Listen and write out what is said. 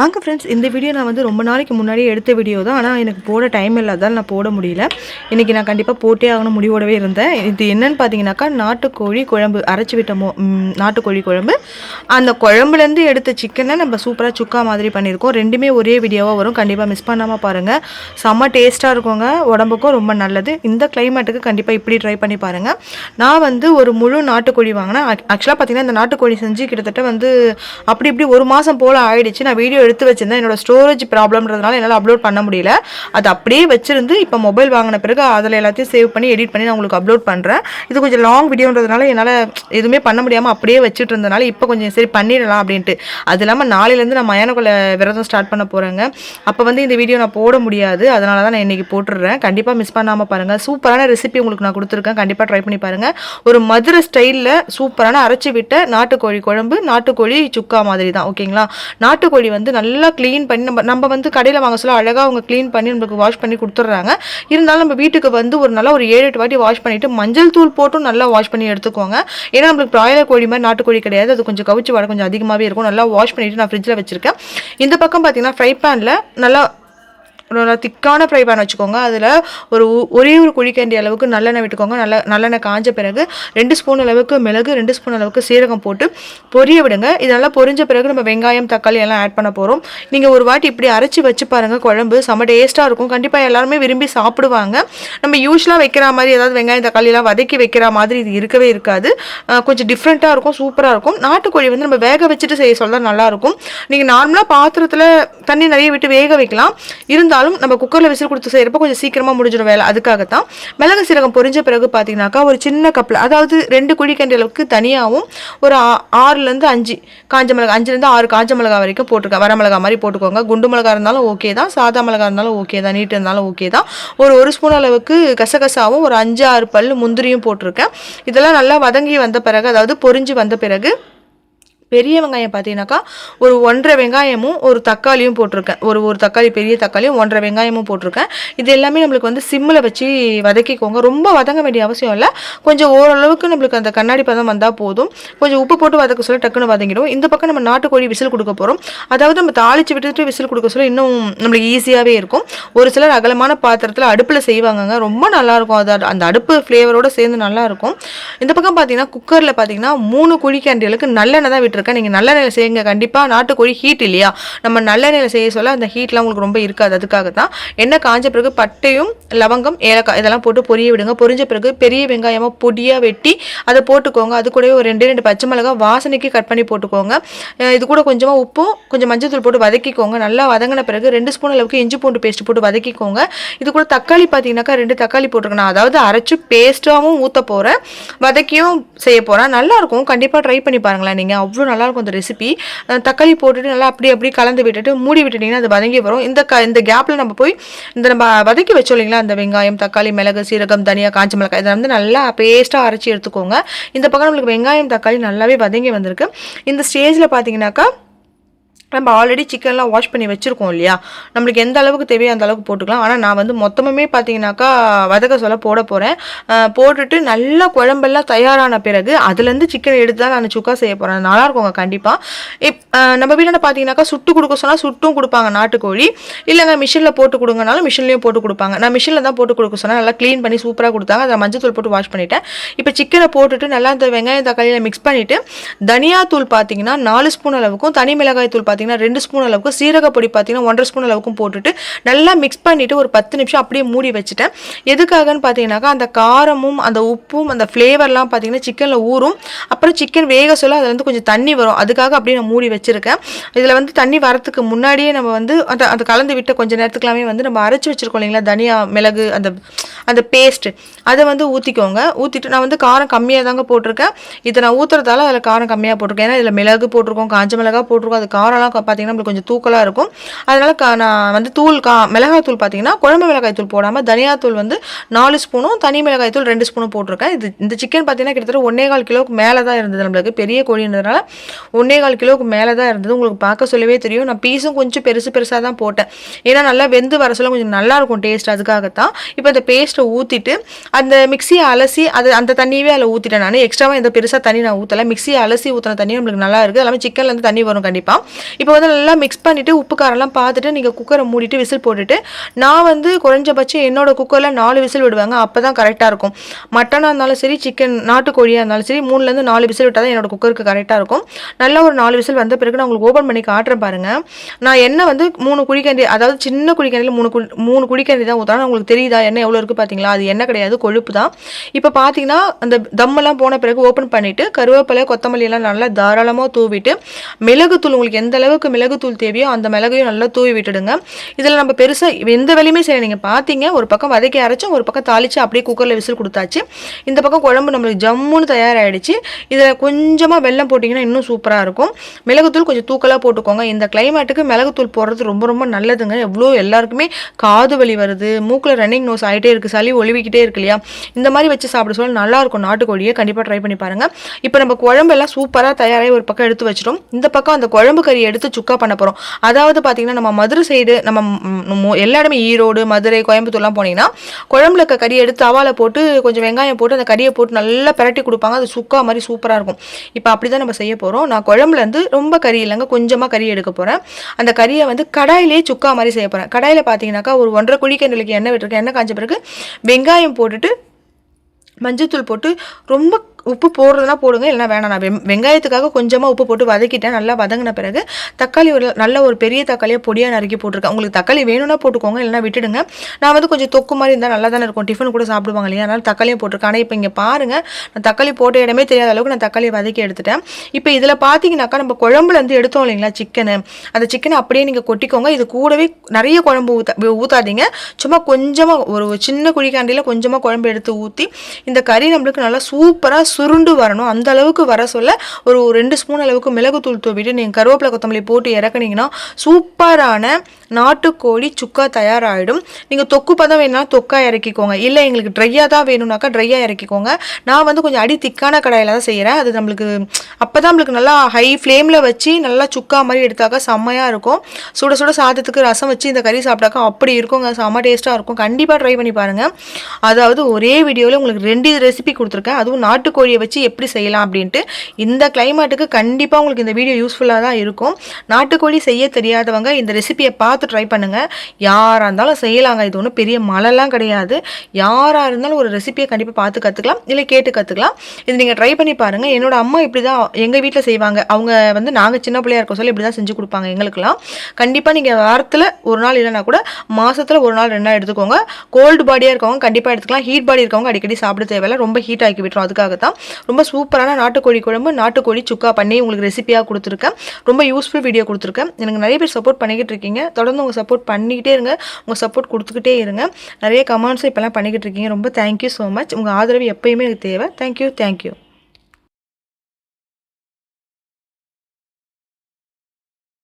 வாங்க ஃப்ரெண்ட்ஸ் இந்த வீடியோ நான் வந்து ரொம்ப நாளைக்கு முன்னாடியே எடுத்த வீடியோ தான். ஆனால் எனக்கு போட டைம் இல்லாதால் நான் போட முடியல. இன்றைக்கி நான் கண்டிப்பாக போட்டே ஆகணும் முடிவோடவே இருந்தேன். இது என்னன்னு பார்த்தீங்கன்னாக்கா நாட்டுக்கோழி குழம்பு அரைச்சி விட்ட மோ நாட்டுக்கோழி குழம்பு. அந்த குழம்புலேருந்து எடுத்த சிக்கனை நம்ம சூப்பராக சுக்கா மாதிரி பண்ணியிருக்கோம். ரெண்டுமே ஒரே வீடியோவாக வரும். கண்டிப்பாக மிஸ் பண்ணாமல் பாருங்கள் செம்ம டேஸ்ட்டாக இருக்குங்க. உடம்புக்கும் ரொம்ப நல்லது. இந்த கிளைமேட்டுக்கு கண்டிப்பாக இப்படி ட்ரை பண்ணி பாருங்கள் நான் வந்து ஒரு முழு நாட்டுக்கோழி வாங்கினேன். ஆக்சுவலாக பார்த்தீங்கன்னா இந்த நாட்டுக்கோழி செஞ்சு கிட்டத்தட்ட வந்து அப்படி இப்படி ஒரு மாதம் போல் ஆயிடுச்சு. நான் வீடியோ எடுத்து வச்சிருந்தேன். என்னோட ஸ்டோரேஜ் ப்ராப்ளம்ன்றதுனால என்னால் அப்லோட் பண்ண முடியல. அது அப்படியே வச்சிருந்து இப்போ மொபைல் வாங்கின பிறகு அதில் எல்லாத்தையும் சேவ் பண்ணி எடிட் பண்ணி நான் உங்களுக்கு அப்லோட் பண்ணுறேன் இது கொஞ்சம் லாங் வீடியோன்றதுனால என்னால் எதுவுமே பண்ண முடியாமல் அப்படியே வச்சுட்டு இருந்தனால இப்போ கொஞ்சம் சரி பண்ணிடலாம் அப்படின்ட்டு. அது இல்லாமல் நாளையிலேருந்து நான் மயானக்குள்ள விரதம் ஸ்டார்ட் பண்ண போகிறேங்க அப்போ வந்து இந்த வீடியோ நான் போட முடியாது. அதனால தான் நான் இன்றைக்கி போட்டுடுறேன். கண்டிப்பாக மிஸ் பண்ணாமல் பாருங்கள் சூப்பரான ரெசிபி உங்களுக்கு நான் கொடுத்துருக்கேன். கண்டிப்பாக ட்ரை பண்ணி பாருங்கள் ஒரு மதுரை ஸ்டைலில் சூப்பரான அரைச்சி விட்ட நாட்டுக்கோழி குழம்பு நாட்டுக்கோழி சுக்கா மாதிரி தான். ஓகேங்களா? நாட்டுக்கோழி வந்து நல்லா க்ளீன் பண்ணி நம்ம நம்ம வந்து கடையில் வாங்க சொல்ல அழகாக அவங்க க்ளீன் பண்ணி நம்மளுக்கு வாஷ் பண்ணி கொடுத்துட்றாங்க. இருந்தாலும் நம்ம வீட்டுக்கு வந்து ஒரு நல்லா ஒரு ஏழு எட்டு வாட்டி வாஷ் பண்ணிவிட்டு மஞ்சள் தூள் போட்டும் நல்லா வாஷ் பண்ணி எடுத்துக்கோங்க. ஏன்னா நம்மளுக்கு பிராய்லர் கோழி மாதிரி நாட்டுக்கோழி கிடையாது. அது கொஞ்சம் கவிச்சு வாட கொஞ்சம் அதிகமாகவே இருக்கும். நல்லா வாஷ் பண்ணிவிட்டு நான் ஃப்ரிட்ஜில் வச்சுருக்கேன். இந்த பக்கம் பார்த்தீங்கன்னா ஃப்ரை பேனில் நல்லா நல்லா திக்கான ஃப்ரை பேன் வச்சுக்கோங்க. அதில் ஒரு ஒரே ஒரு குழிக்கண்டி அளவுக்கு நல்லெண்ணெய் விட்டுக்கோங்க. நல்ல நல்லெண்ணெய் காஞ்ச பிறகு ரெண்டு ஸ்பூன் அளவுக்கு மிளகு ரெண்டு ஸ்பூன் அளவுக்கு சீரகம் போட்டு பொரிய விடுங்க. இது நல்லா பொரிஞ்ச பிறகு நம்ம வெங்காயம் தக்காளி எல்லாம் ஆட் பண்ண போகிறோம் நீங்கள் ஒரு வாட்டி இப்படி அரைச்சி வச்சு பாருங்கள் குழம்பு செம்ம டேஸ்ட்டாக இருக்கும். கண்டிப்பாக எல்லாருமே விரும்பி சாப்பிடுவாங்க. நம்ம யூஸ்வலாக வைக்கிற மாதிரி ஏதாவது வெங்காயம் தக்காளிலாம் வதக்கி வைக்கிற மாதிரி இது இருக்கவே இருக்காது. கொஞ்சம் டிஃப்ரெண்ட்டாக இருக்கும். சூப்பராக இருக்கும். நாட்டுக்கோழி வந்து நம்ம வேக வச்சுட்டு செய்ய சொல்ல நல்லாயிருக்கும் நீங்கள் நார்மலாக பாத்திரத்தில் தண்ணி நிறைய விட்டு வேக வைக்கலாம். இருந்தாலும் நம்ம குக்கரில் விசில் கொடுத்து செய்கிறப்ப கொஞ்சம் சீக்கிரமாக முடிஞ்சிடும் வேலை. அதுக்காக தான் மிளகு சீரகம் பொரிஞ்ச பிறகு பார்த்தீங்கன்னாக்கா ஒரு சின்ன கப்பில் அதாவது ரெண்டு குழிக்கண்டி அளவுக்கு தனியாகவும் ஒரு ஆ- ஆறுலேருந்து அஞ்சு காஞ்ச மிளகா அஞ்சுலேருந்து ஆறு காஞ்ச மிளகா வரைக்கும் போட்டுருக்கேன் வர மிளகா மாதிரி போட்டுக்கோங்க. குண்டு மிளகா இருந்தாலும் ஓகே தான் சாதா மிளகா இருந்தாலும் ஓகே தான் நீட்டு இருந்தாலும் ஓகே தான். ஒரு ஒரு ஸ்பூன் அளவுக்கு கசகசாவும் ஒரு அஞ்சு ஆறு பல் முந்திரியும் போட்டிருக்கேன். இதெல்லாம் நல்லா வதங்கி வந்த பிறகு அதாவது பொரிஞ்சு வந்த பிறகு பெரிய வெங்காயம் பார்த்தீங்கன்னாக்கா ஒரு ஒன்றரை வெங்காயமும் ஒரு தக்காளியும் போட்டிருக்கேன். ஒரு ஒரு தக்காளி பெரிய தக்காளியும் ஒன்றரை வெங்காயமும் போட்டிருக்கேன். இது எல்லாமே நம்மளுக்கு வந்து சிம்மில் வச்சு வதக்கிக்கோங்க. ரொம்ப வதங்க வேண்டிய அவசியம் இல்லை. கொஞ்சம் ஓரளவுக்கு நம்மளுக்கு அந்த கண்ணாடி பதம் வந்தால் போதும். கொஞ்சம் உப்பு போட்டு வதக்க சொல்ல டக்குன்னு வதங்கிடும். இந்த பக்கம் நம்ம நாட்டுக்கோழி விசில் கொடுக்க போகிறோம் அதாவது நம்ம தாளித்து விட்டுட்டு விசில் கொடுக்க சொல்ல இன்னும் நம்மளுக்கு ஈஸியாகவே இருக்கும். ஒரு சிலர் அகலமான பாத்திரத்தில் அடுப்பில் செய்வாங்கங்க. ரொம்ப நல்லாயிருக்கும். அது அந்த அடுப்பு ஃப்ளேவரோடு சேர்ந்து நல்லாயிருக்கும். இந்த பக்கம் பார்த்தீங்கன்னா குக்கரில் பார்த்தீங்கன்னா மூணு குழிக்கண்டிகளுக்கு நல்லெண்ணெய் தான் இருக்கேன் நீங்கள் நல்லெண்ணெயில் செய்யுங்க. கண்டிப்பாக நாட்டுக்கோழி ஹீட் இல்லையா? நம்ம நல்லெண்ணெயில் செய்ய சொல்ல அந்த ஹீட்லாம் உங்களுக்கு ரொம்ப இருக்காது. அதுக்காக தான் எண்ணெய் காஞ்ச பிறகு பட்டையும் லவங்கம் ஏலக்காய் இதெல்லாம் போட்டு பொரிய விடுங்க. பொரிஞ்ச பிறகு பெரிய வெங்காயமாக பொடியாக வெட்டி அதை போட்டுக்கோங்க. அது கூடவே ஒரு ரெண்டு ரெண்டு பச்சை மிளகா வாசனைக்கு கட் பண்ணி போட்டுக்கோங்க. இது கூட கொஞ்சமாக உப்பும் கொஞ்சம் மஞ்சள் தூள் போட்டு வதக்கிக்கோங்க. நல்லா வதங்கின பிறகு ரெண்டு ஸ்பூன் அளவுக்கு இஞ்சி பூண்டு பேஸ்ட் போட்டு வதக்கிக்கோங்க. இது கூட தக்காளி பார்த்தீங்கன்னாக்கா ரெண்டு தக்காளி போட்டுருக்கணும். அதாவது அரைச்சு பேஸ்ட்டாகவும் ஊற்ற போகிறேன் வதக்கியும் செய்ய போகிறேன் நல்லா இருக்கும். கண்டிப்பாக ட்ரை பண்ணி பாருங்களேன் நீங்கள் அவ்வளோ நல்லா இருக்கும் அந்த ரெசிபி தக்காளி போட்டுட்டு நல்லா அப்படி அப்படி கலந்து விட்டுட்டு மூடி விட்டுட்டிங்கன்னா அது வதங்கி வரும். இந்த க இந்த கேப்பில் நம்ம போய் இந்த நம்ம வதக்கி வச்சோம் இல்லைங்களா? அந்த வெங்காயம் தக்காளி மிளகு சீரகம் தனியாக காஞ்ச மிளகாய் இதை வந்து நல்லா பேஸ்ட்டாக அரைச்சி எடுத்துக்கோங்க. இந்த பக்கம் நம்மளுக்கு வெங்காயம் தக்காளி நல்லாவே வதங்கி வந்திருக்கு. இந்த ஸ்டேஜில் பார்த்தீங்கன்னாக்கா நம்ம ஆல்ரெடி சிக்கன்லாம் வாஷ் பண்ணி வச்சுருக்கோம் இல்லையா? நம்மளுக்கு எந்த அளவுக்கு தேவையோ அந்த அளவுக்கு போட்டுக்கலாம். ஆனால் நான் வந்து மொத்தமுமே பார்த்தீங்கன்னாக்கா வதக்க சொல்ல போட போகிறேன் போட்டுட்டு நல்லா குழம்பெல்லாம் தயாரான பிறகு அதுலேருந்து சிக்கன் எடுத்து தான் நான் சுக்கா செய்ய போகிறேன் நல்லாயிருக்குங்க கண்டிப்பாக இப் நம்ம வீட்டில் பார்த்தீங்கன்னாக்கா சுட்டு கொடுக்க சொன்னால் சுட்டும் கொடுப்பாங்க நாட்டுக்கோழி. இல்லைங்க மிஷினில் போட்டு கொடுங்கனாலும் மிஷின்லேயும் போட்டு கொடுப்பாங்க. நான் மிஷினில் தான் போட்டு கொடுக்க சொன்னால் நல்லா க்ளீன் பண்ணி சூப்பராக கொடுத்தாங்க. அதை மஞ்சள் தூள் போட்டு வாஷ் பண்ணிட்டேன். இப்போ சிக்கனை போட்டுட்டு நல்லா இந்த வெங்காயம் தக்காளியில் மிக்ஸ் பண்ணிவிட்டு தனியாத்தூள் பார்த்தீங்கன்னா நாலு ஸ்பூன் அளவுக்கும் தனி மிளகாய் தூள் பார்த்தீங்கன்னா பார்த்தீங்கன்னா ரெண்டு ஸ்பூன் அளவுக்கு சீரக பொடி பார்த்தீங்கன்னா ஒன்றரை ஸ்பூன் அளவுக்கும் போட்டுட்டு நல்லா மிக்ஸ் பண்ணிவிட்டு ஒரு பத்து நிமிஷம் அப்படியே மூடி வச்சுட்டேன். எதுக்காகன்னு பார்த்தீங்கன்னாக்கா அந்த காரமும் அந்த உப்பும் அந்த ஃப்ளேவர்லாம் பார்த்தீங்கன்னா சிக்கனில் ஊறும். அப்புறம் சிக்கன் வேக சொல்ல அதில் வந்து கொஞ்சம் தண்ணி வரும். அதுக்காக அப்படியே நான் மூடி வச்சுருக்கேன். இதில் வந்து தண்ணி வரத்துக்கு முன்னாடியே நம்ம வந்து அந்த அந்த கலந்து விட்ட கொஞ்சம் நேரத்துக்குலாமே வந்து நம்ம அரைச்சி வச்சிருக்கோம் இல்லைங்களா? தனியா மிளகு அந்த அந்த பேஸ்ட் அதை வந்து ஊற்றிக்கோங்க ஊற்றிட்டு நான் வந்து காரம் கம்மியாக தாங்க போட்டிருக்கேன். இதை நான் ஊற்றுறதால அதில் காரம் கம்மியாக போட்டிருக்கேன். ஏன்னா இதில் மிளகு போட்டிருக்கோம் காஞ்ச மிளகா போட்டிருக்கோம். அது காரம்லாம் பார்த்தீங்கன்னா நம்மளுக்கு கொஞ்சம் தூக்கலாக இருக்கும். அதனால் கா நான் வந்து தூள் கா மிளகாய் தூள் பார்த்தீங்கன்னா குழம்பு மிளகாய் தூள் போடாமல் தனியாத்தூள் வந்து நாலு ஸ்பூனும் தனி மிளகாய் தூள் ரெண்டு ஸ்பூனும் போட்டிருக்கேன். இது இந்த சிக்கன் பார்த்தீங்கன்னா கிட்டத்தட்ட ஒன்னே கால் கிலோவுக்கு மேலே தான் இருந்தது நம்மளுக்கு. பெரிய கோழின்றதுனால ஒன்னே கால் கிலோவுக்கு மேலே தான் இருந்தது. உங்களுக்கு பார்க்க சொல்லவே தெரியும். நான் பீஸும் கொஞ்சம் பெருசு பெருசாக தான் போட்டேன். ஏன்னா நல்லா வெந்து வர சொல்ல கொஞ்சம் நல்லாயிருக்கும் டேஸ்ட் அதுக்காகத்தான். இப்போ இந்த பேஸ்ட் பேஸ்ட்டை ஊற்றிட்டு அந்த மிக்சியை அலசி அது அந்த தண்ணியவே அதில் ஊற்றிட்டேன் நான். எக்ஸ்ட்ராவாக இந்த பெருசாக தண்ணி நான் ஊற்றலை மிக்சியை அலசி ஊற்றின தண்ணி நம்மளுக்கு நல்லா இருக்குது எல்லாமே சிக்கன்லேருந்து தண்ணி வரும் கண்டிப்பாக இப்போ வந்து நல்லா மிக்ஸ் பண்ணிவிட்டு உப்பு காரெல்லாம் பார்த்துட்டு நீங்கள் குக்கரை மூடிட்டு விசில் போட்டுட்டு நான் வந்து குறைஞ்சபட்சம் என்னோடய குக்கரில் நாலு விசில் விடுவாங்க. அப்போ தான் கரெக்டாக இருக்கும். மட்டனாக இருந்தாலும் சரி சிக்கன் நாட்டுக்கோழியாக இருந்தாலும் சரி மூணுலேருந்து நாலு விசில் விட்டால் தான் என்னோடய குக்கருக்கு கரெக்டாக இருக்கும். நல்லா ஒரு நாலு விசில் வந்த பிறகு நான் உங்களுக்கு ஓப்பன் பண்ணி காட்டுறேன் பாருங்கள் நான் எண்ணெய் வந்து மூணு குழிக்கண்டி அதாவது சின்ன குழிக்கண்டியில் மூணு குழி மூணு குழிக்கண்டி தான் ஊற்றணும் உங்களுக்கு தெரியுதா? எண்ணெய் எவ்வளோ இருக்குது பார்த்தீங்களா அது என்ன கிடையாது கொழுப்பு தான் இப்போ பார்த்தீங்கன்னா அந்த தம்மெல்லாம் போன பிறகு ஓப்பன் பண்ணிவிட்டு கருவேப்பிலை கொத்தமல்லி எல்லாம் நல்லா தாராளமாக தூவிட்டு மிளகுத்தூள் உங்களுக்கு எந்த அளவுக்கு மிளகுத்தூள் தேவையோ அந்த மிளகையும் நல்லா தூவி விட்டுடுங்க. இதில் நம்ம பெருசாக எந்த வேலையுமே சரி நீங்கள் பார்த்தீங்க ஒரு பக்கம் வதக்கி அரைச்சோம் ஒரு பக்கம் தாளித்து அப்படியே குக்கரில் விசில் கொடுத்தாச்சு. இந்த பக்கம் குழம்பு நம்மளுக்கு ஜம்முன்னு தயாராகிடுச்சு இதில் கொஞ்சமாக வெல்லம் போட்டிங்கன்னா இன்னும் சூப்பராக இருக்கும். மிளகுத்தூள் கொஞ்சம் தூக்கலாக போட்டுக்கோங்க. இந்த கிளைமேட்டுக்கு மிளகுத்தூள் போடுறது ரொம்ப ரொம்ப நல்லதுங்க. எவ்வளோ எல்லாருக்குமே காது வலி வருது. மூக்கில் ரன்னிங் நோஸ் ஆகிட்டே இருக்குது சளி ஒழுவிக்கிட்டே இருக்கு இல்லையா? இந்த மாதிரி வச்சு சாப்பிட சொல்ல நல்லாயிருக்கும் நாட்டுக்கோழியை கண்டிப்பாக ட்ரை பண்ணி பாருங்கள் இப்போ நம்ம குழம்பெல்லாம் சூப்பராக தயாராகி ஒரு பக்கம் எடுத்து வச்சிடும் இந்த பக்கம் அந்த குழம்பு கறி எடுத்து சுக்கா பண்ண போகிறோம் அதாவது பார்த்தீங்கன்னா நம்ம மதுரை சைடு நம்ம எல்லா இடமே ஈரோடு மதுரை கோயம்புத்தூர்லாம் போனீங்கன்னா குழம்புல இருக்க கறி எடுத்து அவால போட்டு கொஞ்சம் வெங்காயம் போட்டு அந்த கறியை போட்டு நல்லா பிரட்டி கொடுப்பாங்க. அது சுக்கா மாதிரி சூப்பராக இருக்கும். இப்போ அப்படி தான் நம்ம செய்ய போகிறோம் நான் குழம்புலேருந்து ரொம்ப கறி இல்லைங்க கொஞ்சமாக கறி எடுக்க போகிறேன் அந்த கறியை வந்து கடாயிலே சுக்கா மாதிரி செய்ய போகிறேன் கடாயில் பார்த்தீங்கன்னாக்கா ஒரு ஒன்றரை குழிக்கண்டலுக்கு எண்ணெய் விட்டுருக்கேன். எண்ணெய் காஞ்ச பிறகு வெங்காயம் போட்டுட்டு மஞ்சத்தூள் போட்டு ரொம்ப உப்பு போடுறதுனா போடுங்க இல்லைனா வேணாம். நான் வெங்காயத்துக்காக கொஞ்சமாக உப்பு போட்டு வதக்கிட்டேன். நல்லா வதங்கின பிறகு தக்காளி ஒரு நல்ல ஒரு பெரிய தக்காளியாக பொடியாக நறுக்கி போட்டிருக்கேன். உங்களுக்கு தக்காளி வேணும்னா போட்டுக்கோங்க இல்லைனா விட்டுடுங்க. நான் வந்து கொஞ்சம் தொக்கு மாதிரி இருந்தால் நல்லா தானே இருக்கும். டிஃபன் கூட சாப்பிடுவாங்க இல்லையா? அதனால் தக்காளியும் போட்டிருக்கேன். ஆனால் இப்போ இங்கே பாருங்கள் நான் தக்காளி போட்ட இடமே தெரியாத அளவுக்கு நான் தக்காளியை வதக்கி எடுத்துட்டேன். இப்போ இதில் பார்த்தீங்கன்னாக்கா நம்ம குழம்புலேருந்து எடுத்தோம் இல்லைங்களா சிக்கனு? அந்த சிக்கனை அப்படியே நீங்கள் கொட்டிக்கோங்க. இது கூடவே நிறைய குழம்பு ஊற்ற ஊற்றாதீங்க சும்மா கொஞ்சமாக ஒரு சின்ன குழிக்காண்டியில் கொஞ்சமாக குழம்பு எடுத்து ஊற்றி இந்த கறி நம்மளுக்கு நல்லா சூப்பராக சுருண்டு வரணும். அந்த அளவுக்கு வர சொல்ல ஒரு ரெண்டு ஸ்பூன் அளவுக்கு மிளகுத்தூள் தூவிட்டு நீங்கள் கருவேப்பிலை கொத்தமல்லி போட்டு இறக்குனீங்கன்னா சூப்பரான நாட்டுக்கோழி சுக்கா தயாராகிடும் நீங்கள் தொக்கு பதம் வேணும்னா தொக்கா இறக்கிக்கோங்க. இல்லை எங்களுக்கு ட்ரையாக தான் வேணும்னாக்கா ட்ரையாக இறக்கிக்கோங்க. நான் வந்து கொஞ்சம் அடி திக்கான கடாயில் தான் செய்கிறேன் அது நம்மளுக்கு அப்போ தான் நம்மளுக்கு நல்லா ஹை ஃப்ளேமில் வச்சு நல்லா சுக்கா மாதிரி எடுத்தாக்கா செம்மையாக இருக்கும். சுட சுட சாதத்துக்கு ரசம் வச்சு இந்த கறி சாப்பிட்டாக்கா அப்படி இருக்குங்க. செம்ம டேஸ்ட்டாக இருக்கும். கண்டிப்பாக ட்ரை பண்ணி பாருங்கள் அதாவது ஒரே வீடியோவில் உங்களுக்கு ரெண்டு ரெசிபி கொடுத்துருக்கேன். அதுவும் நாட்டுக்கோழியை வச்சு எப்படி செய்யலாம் அப்படின்ட்டு. இந்த கிளைமேட்டுக்கு கண்டிப்பாக உங்களுக்கு இந்த வீடியோ யூஸ்ஃபுல்லாக தான் இருக்கும். நாட்டுக்கோழி செய்ய தெரியாதவங்க இந்த ரெசிபியை பார்த்து ட்ரை பண்ணுங்கள் யாராக இருந்தாலும் செய்யலாங்க. இது ஒன்றும் பெரிய மழைலாம் கிடையாது. யாராக இருந்தாலும் ஒரு ரெசிபியை கண்டிப்பாக பார்த்து கற்றுக்கலாம் இல்லை கேட்டு கற்றுக்கலாம் இது நீங்கள் ட்ரை பண்ணி பாருங்கள் என்னோட அம்மா இப்படி தான் எங்கள் வீட்டில் செய்வாங்க. அவங்க வந்து நாங்கள் சின்ன பிள்ளையா இருக்க சொல்லி இப்படி தான் செஞ்சு கொடுப்பாங்க எங்களுக்குலாம் கண்டிப்பாக நீங்கள் வாரத்தில் ஒரு நாள் இல்லைனா கூட மாதத்தில் ஒரு நாள் ரெண்டு நாள் எடுத்துக்கோங்க. கோல்டு பாடியாக இருக்கவங்க கண்டிப்பாக எடுத்துக்கலாம். ஹீட் பாடி இருக்கவங்க அடிக்கடி சாப்பிட தேவையில்ல. ரொம்ப ஹீட் ஆக்கி விட்டுரும். அதுக்காக தான் ரொம்ப சூப்பரான நாட்டுக்கோழி குழம்பு நாட்டுக்கோழி சுக்கா பண்ணி உங்களுக்கு ரெசிபியாக கொடுத்துருக்கேன். ரொம்ப யூஸ்ஃபுல் வீடியோ கொடுத்துருக்கேன். எனக்கு நிறைய பேர் சப்போர்ட் பண்ணிக்கிட்டு இருக்கீங்க. தொடர்ந்து உங்கள் சப்போர்ட் பண்ணிக்கிட்டே இருங்க. உங்கள் சப்போர்ட் கொடுத்துக்கிட்டே இருங்க. நிறைய கமெண்ட்ஸும் இப்போலாம் பண்ணிக்கிட்டு இருக்கீங்க. ரொம்ப தேங்க்யூ ஸோ மச் உங்கள் ஆதரவு எப்பயுமே எனக்கு தேவை. Thank you thank you